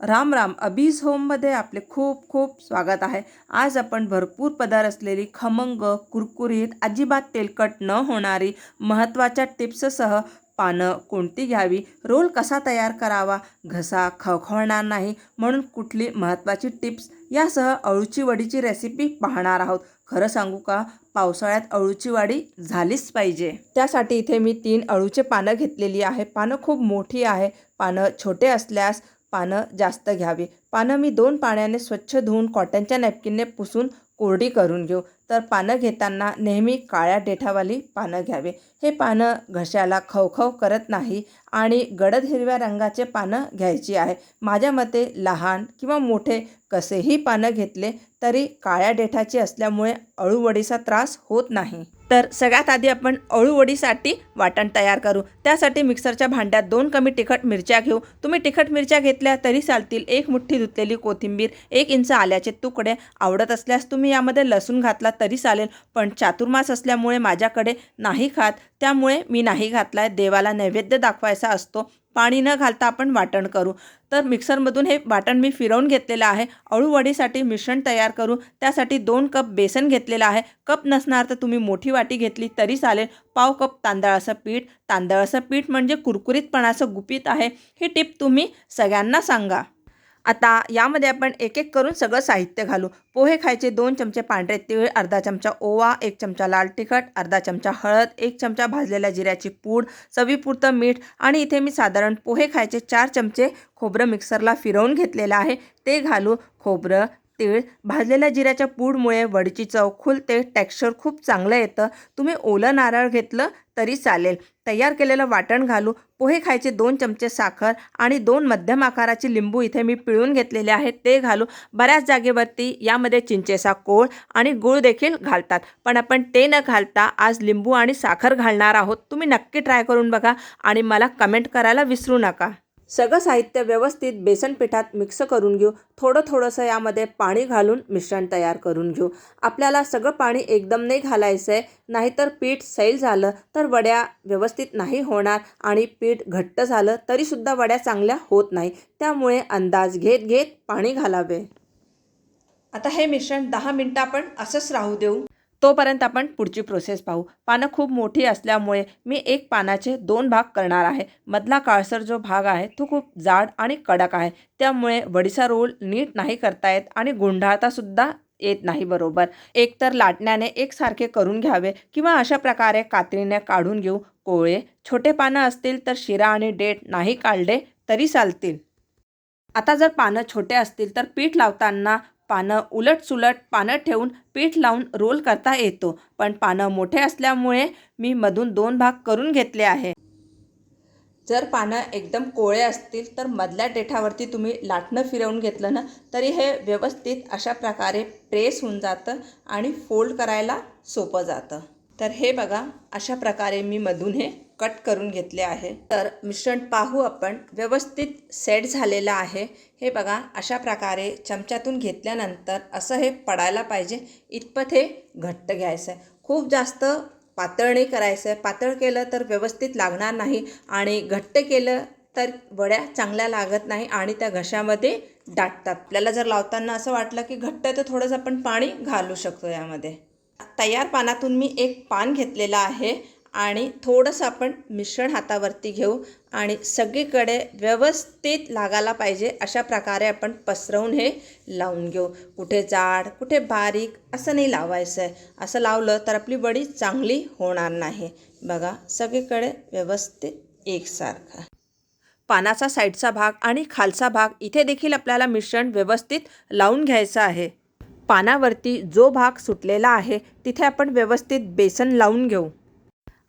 राम राम अबीज होममध्ये आपले खूप खूप स्वागत आहे. आज आपण भरपूर पदार्थ असलेली खमंग कुरकुरीत अजिबात तेलकट न होणारी महत्त्वाच्या टिप्ससह पानं कोणती घ्यावी? रोल कसा तयार करावा? घसा खवखवणार नाही म्हणून कुठली महत्त्वाची टिप्स? यासह अळूची वडीची रेसिपी पाहणार आहोत. खरं सांगू का? पावसाळ्यात अळूची वाडी झालीच पाहिजे. त्यासाठी इथे मी तीन अळूचे पानं घेतलेली आहे. पानं खूप मोठी आहे. पानं छोटे असल्यास पानं जास्त घ्यावी. पानं मी दोन पाण्याने स्वच्छ धुवून कॉटनच्या नॅपकिनने पुसून कोरडी करून घेऊ. तर पानं घेताना नेहमी काळ्या देठावाली पानं घ्यावे. हे पानं घशाला खवखव करत नाही आणि गडद हिरव्या रंगाचे पानं घ्यायची आहे. माझ्या मते लहान किंवा मोठे कसेही पानं घेतले तरी काळ्या देठाची असल्यामुळे अळूवडीचा त्रास होत नाही. तर सगळ्यात आधी आपण अळूवडीसाठी वाटण तयार करू. त्यासाठी मिक्सरच्या भांड्यात दोन कमी तिखट मिरच्या घेऊ. तुम्ही तिखट मिरच्या घेतल्या तरी चालतील. एक मुठ्ठी धुतलेली कोथिंबीर एक इंच आल्याचे तुकडे. आवडत असल्यास तुम्ही यामध्ये लसूण घातला तरी चालेल पण चातुर्मास असल्यामुळे माझ्याकडे नाही खात. त्यामुळे मी नाही घातला आहे देवाला नैवेद्य दाखवायचा असतो. पाणी न घालता आपण वाटण करू. तर मिक्सरमधून हे वाटण मी फिरवून घेतलेलं आहे. अळूवडीसाठी मिश्रण तयार करू. त्यासाठी दोन कप बेसन घेतलेलं आहे. कप नसणार तर तुम्ही मोठी वाटी घेतली तरी चालेल. पाव कप तांदळाचं पीठ. तांदळाचं पीठ म्हणजे कुरकुरीतपणाचं गुपित आहे. ही टिप तुम्ही सगळ्यांना सांगा. आता यामध्ये आपण एक एक करून सगळं साहित्य घालू. पोहे खायचे दोन चमचे पांढरे तीळ अर्धा चमचा ओवा एक चमचा लाल तिखट अर्धा चमचा हळद एक चमचा भाजलेल्या जिऱ्याची पूड चवीपुरतं मीठ आणि इथे मी साधारण पोहे खायचे चार चमचे खोबरं मिक्सरला फिरवून घेतलेलं आहे. ते घालू खोबरं तीळ भाजलेल्या जिऱ्याच्या पूडमुळे वडीची चव खुलते टेक्स्चर खूप चांगलं येतं. तुम्ही ओलं नारळ घेतलं तरी चालेल. तयार केलेलं वाटण घालू पोहे खायचे दोन चमचे साखर आणि दोन मध्यम आकाराची लिंबू इथे मी पिळून घेतलेले आहेत ते घालू. बऱ्याच जागेवरती यामध्ये चिंचेचा कोळ आणि गूळ देखील घालतात. पण आपण ते न घालता आज लिंबू आणि साखर घालणार आहोत. तुम्ही नक्की ट्राय करून बघा आणि मला कमेंट करायला विसरू नका. सगळं साहित्य व्यवस्थित बेसन पिठात मिक्स करून घेऊ. थोडं थोडंसं यामध्ये पाणी घालून मिश्रण तयार करून घेऊ. आपल्याला सगळं पाणी एकदम नाही घालायचं आहे नाहीतर पीठ सैल झालं तर वड्या व्यवस्थित नाही होणार आणि पीठ घट्ट झालं तरीसुद्धा वड्या चांगल्या होत नाही. त्यामुळे अंदाज घेत घेत पाणी घालावे. आता हे मिश्रण दहा मिनटं आपण असंच राहू देऊ. तोपर्यंत आपण पुढची प्रोसेस पाहू. पानं खूप मोठी असल्यामुळे मी एक पानाचे दोन भाग करणार आहे. मधला काळसर जो भाग आहे तो खूप जाड आणि कडक आहे. त्यामुळे वडीचा रोल नीट नाही करता येत आणि गुंढाळतासुद्धा येत नाही बरोबर. एक तर लाटण्याने एकसारखे करून घ्यावे किंवा अशा प्रकारे कात्रीने काढून घेऊ. कोळे छोटे पानं असतील तर शिरा आणि डेट नाही काढले तरी चालतील. आता जर पानं छोटे असतील तर पीठ लावताना पानं उलटसुलट पानं ठेवून पीठ लावून रोल करता येतो. पण पानं मोठे असल्यामुळे मी मधून दोन भाग करून घेतले आहे. जर पानं एकदम कोळे असतील तर मधल्या डेठावरती तुम्ही लाटणं फिरवून घेतलं ना तरी हे व्यवस्थित अशा प्रकारे प्रेस होऊन जातं आणि फोल्ड करायला सोपं जातं. तर हे बघा अशा प्रकारे मी मधून हे कट करून घेतले आहे. तर मिश्रण पाहू आपण. व्यवस्थित सेट झालेलं आहे. हे बघा अशा प्रकारे चमच्यातून घेतल्यानंतर असं हे पडायला पाहिजे. इतपत हे घट्ट घ्यायचं आहे खूप जास्त पातळ नाही करायचं आहे पातळ केलं तर व्यवस्थित लागणार नाही आणि घट्ट केलं तर वड्या चांगल्या लागत नाही आणि त्या घशामध्ये दाटतात आपल्याला जर लावताना असं वाटलं की घट्ट तर थोडंसं आपण पाणी घालू शकतो यामध्ये. तयार पानातून मी एक पान घेतलेलं आहे. आणि थोडंसं आपण मिश्रण हातावरती घेऊ आणि सगळीकडे व्यवस्थित लागायला पाहिजे अशा प्रकारे आपण पसरवून हे लावून घेऊ. कुठे जाड कुठे बारीक असं नाही लावायचं आहे असं लावलं तर आपली वडी चांगली होणार नाही. बघा सगळीकडे व्यवस्थित एकसारखा. पानाचा साईडचा भाग आणि खालचा भाग इथे देखील आपल्याला मिश्रण व्यवस्थित लावून घ्यायचं आहे. पानावरती जो भाग सुटलेला आहे तिथे आपण व्यवस्थित बेसन लावून घेऊ.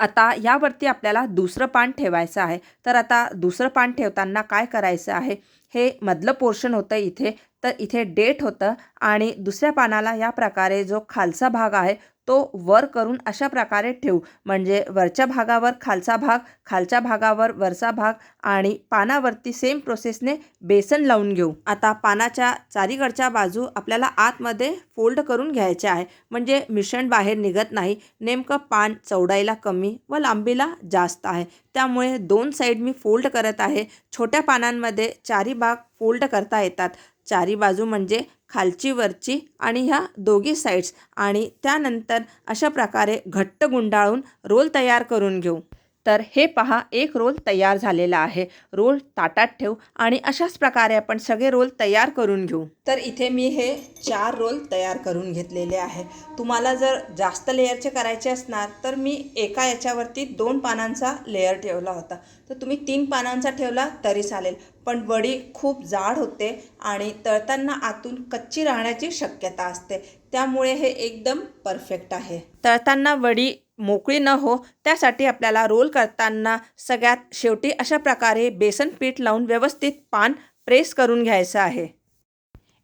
आता यावरती आपल्याला दुसरं पान ठेवायचं आहे. तर आता दुसरं पान ठेवताना काय करायचं आहे? हे मधलं पोर्शन होतं इथे. तर इथे डेट होतं आणि दुसऱ्या पानाला या प्रकारे जो खालचा भाग आहे तो वर करून अशा प्रकारे ठेवू. म्हणजे वरच्या भागावर खालचा भाग खालच्या भागावर वरचा भाग आणि पानावरती सेम प्रोसेसने बेसन लावून घेऊ. आता पानाच्या चारीकडच्या बाजू आपल्याला आतमध्ये फोल्ड करून घ्यायचे आहे. म्हणजे मिश्रण बाहेर निघत नाही. नेमकं पान चौडाईला कमी व लांबीला जास्त आहे. त्यामुळे दोन साईड मी फोल्ड करत आहे. छोट्या पानांमध्ये चारी भाग फोल्ड करता येतात. चारी बाजू म्हणजे खालची वरची आणि ह्या दोघी साईड्स. आणि त्यानंतर अशा प्रकारे घट्ट गुंडाळून रोल तयार करून घेऊ. तर हे पहा एक रोल तयार झालेला आहे. रोल ताटात ठेवू आणि अशाच प्रकारे आपण सगळे रोल तयार करून घेऊ. तर इथे मी हे चार रोल तयार करून घेतलेले आहे. तुम्हाला जर जास्त लेअरचे करायचे असणार तर मी एका याच्यावरती दोन पानांचा लेअर ठेवला होता. तर तुम्ही तीन पानांचा ठेवला तरी चालेल. पण वडी खूप जाड होते आणि तळताना आतून कच्ची राहण्याची शक्यता असते. त्यामुळे हे एकदम परफेक्ट आहे. तळताना वडी मोकळी न हो त्यासाठी आपल्याला रोल करताना सगळ्यात शेवटी अशा प्रकारे बेसन पीठ लावून व्यवस्थित पान प्रेस करून घ्यायचं आहे.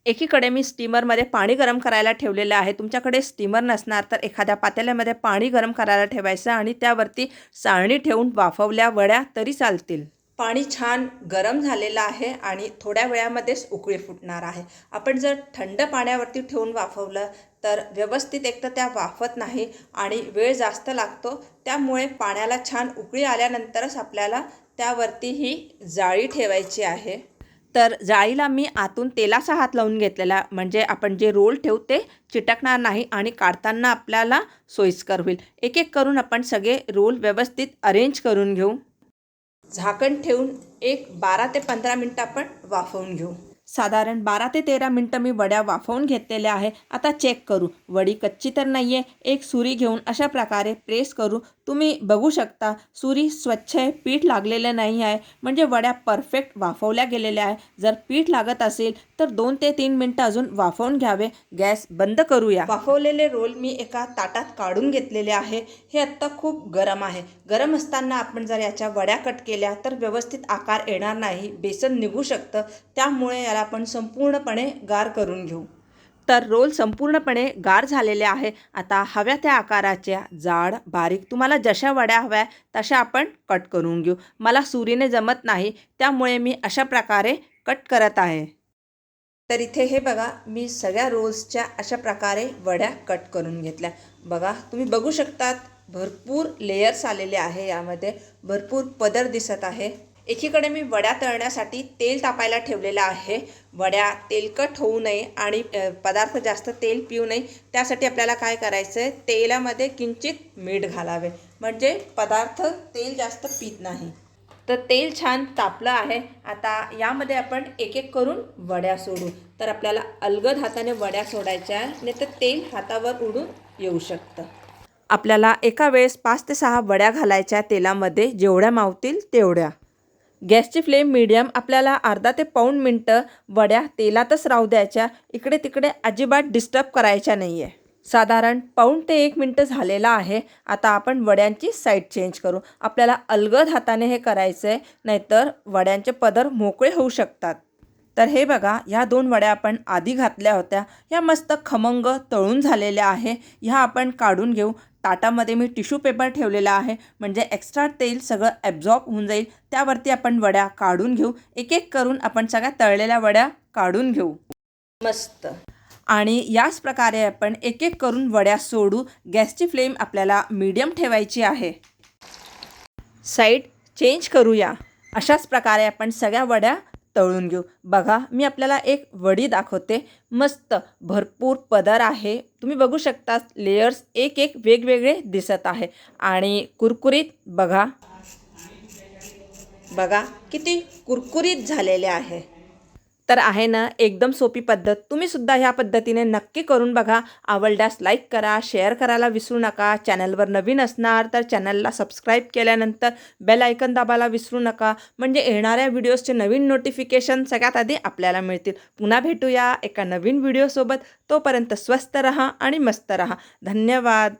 एकीकडे मी स्टीमरमध्ये पाणी गरम करायला ठेवलेलं आहे. तुमच्याकडे स्टीमर नसणार तर एखाद्या पातेल्यामध्ये पाणी गरम करायला ठेवायचं आणि त्यावरती चाळणी ठेवून वाफवल्या वड्या तरी चालतील. पाणी छान गरम झालेलं आहे आणि थोड्या वेळामध्येच उकळी फुटणार आहे. आपण जर थंड पाण्यावरती ठेवून वाफवलं तर व्यवस्थित एक तर त्या वाफत नाही आणि वेळ जास्त लागतो. त्यामुळे पाण्याला छान उकळी आल्यानंतरच आपल्याला त्यावरती ही जाळी ठेवायची आहे. तर जाळीला मी आतून तेलाचा हात लावून घेतलेला म्हणजे आपण जे रोल ठेवू ते चिटकणार नाही आणि काढताना आपल्याला सोयीस्कर होईल. एक एक करून आपण सगळे रोल व्यवस्थित अरेंज करून घेऊ. झाकण ठेवून एक बारा ते पंधरा मिनटं आपण वाफवून घेऊ. साधारण बारा ते तेरा मिनटं मी वड्या वाफवून घेतलेल्या आहे. आता चेक करू. वडी कच्ची तर नाही आहे एक सुरी घेऊन अशा प्रकारे प्रेस करू. तुम्ही बघू शकता सुरी स्वच्छ आहे पीठ लागलेलं नाही आहे. म्हणजे वड्या परफेक्ट वाफवल्या गेलेल्या आहे. जर पीठ लागत असेल तर दोन ते तीन मिनटं अजून वाफवून घ्यावे. गॅस बंद करूया. वाफवलेले रोल मी एका ताटात काढून घेतलेले आहे. हे आत्ता खूप गरम आहे. गरम असताना आपण जर याच्या वड्या कट केल्या तर व्यवस्थित आकार येणार नाही. बेसन निघू शकतं. त्यामुळे याला आपण संपूर्णपणे गार करून घेऊ. तर रोल संपूर्णपणे गार झालेले आहे. आता हव्या त्या आकाराच्या जाड बारीक तुम्हाला जशा वड्या हव्या तशा आपण कट करून घेऊ. मला सुरीने जमत नाही त्यामुळे मी अशा प्रकारे कट करत आहे. तर इथे हे बघा मी सगळ्या रोल्सच्या अशा प्रकारे वड्या कट करून घेतल्या. बघा तुम्ही बघू शकतात भरपूर लेयर्स आलेले आहे यामध्ये. भरपूर पदर दिसत आहे. एकीकडे मी वड्या तळण्यासाठी तेल तापायला ठेवलेलं आहे. वड्या तेलकट होऊ नये आणि पदार्थ जास्त तेल पिऊ नये. त्यासाठी आपल्याला काय करायचं आहे तेलामध्ये किंचित मीठ घालावे. म्हणजे पदार्थ तेल जास्त पित नाही. तर तेल छान तापलं आहे. आता यामध्ये आपण एक एक करून वड्या सोडू. तर आपल्याला अलगद हाताने वड्या सोडायच्या नाही तर तेल हातावर उडून येऊ शकतं. आपल्याला एका वेळेस पाच ते सहा वड्या घालायच्या तेलामध्ये. जेवढ्या मावतील तेवढ्या. गॅसची फ्लेम मिडियम आपल्याला अर्धा ते पाऊण मिनटं वड्या तेलातच राहू द्यायच्या. इकडे तिकडे अजिबात डिस्टर्ब करायच्या नाही आहे साधारण पाऊण ते एक मिनटं झालेला आहे. आता आपण वड्यांची साईड चेंज करू. आपल्याला अलगद हाताने हे करायचं आहे नाहीतर वड्यांचे पदर मोकळे होऊ शकतात. तर हे बघा ह्या दोन वड्या आपण आधी घातल्या होत्या. ह्या मस्त खमंग तळून झालेल्या आहे. ह्या आपण काढून घेऊ. ताटामध्ये मी टिश्यू पेपर ठेवलेला आहे. म्हणजे एक्स्ट्रा तेल सगळं ॲब्झॉर्ब होऊन जाईल. त्यावरती आपण वड्या काढून घेऊ. एक एक करून आपण सगळ्या तळलेल्या वड्या काढून घेऊ. मस्त. आणि याच प्रकारे आपण एक एक करून वड्या सोडू. गॅसची फ्लेम आपल्याला मीडियम ठेवायची आहे. साईड चेंज करूया. अशाच प्रकारे आपण सगळ्या वड्या तळून घेऊ. बघा मी आपल्याला एक वडी दाखवते. मस्त भरपूर पदर आहे. तुम्ही बघू शकता लेयर्स एक एक वेगवेगळे दिसत आहे. आणि कुरकुरीत बघा. बघा किती कुरकुरीत झालेले आहे. तर आहे ना एकदम सोपी पद्धत. तुम्हीसुद्धा ह्या पद्धतीने नक्की करून बघा. आवडल्यास लाईक करा शेअर करायला विसरू नका. चॅनलवर नवीन असणार तर चॅनलला सबस्क्राईब केल्यानंतर बेल आयकन दाबायला विसरू नका. म्हणजे येणाऱ्या व्हिडिओजचे नवीन नोटिफिकेशन सगळ्यात आधी आपल्याला मिळतील. पुन्हा भेटूया एका नवीन व्हिडिओसोबत तोपर्यंत स्वस्त रहा आणि मस्त रहा. धन्यवाद.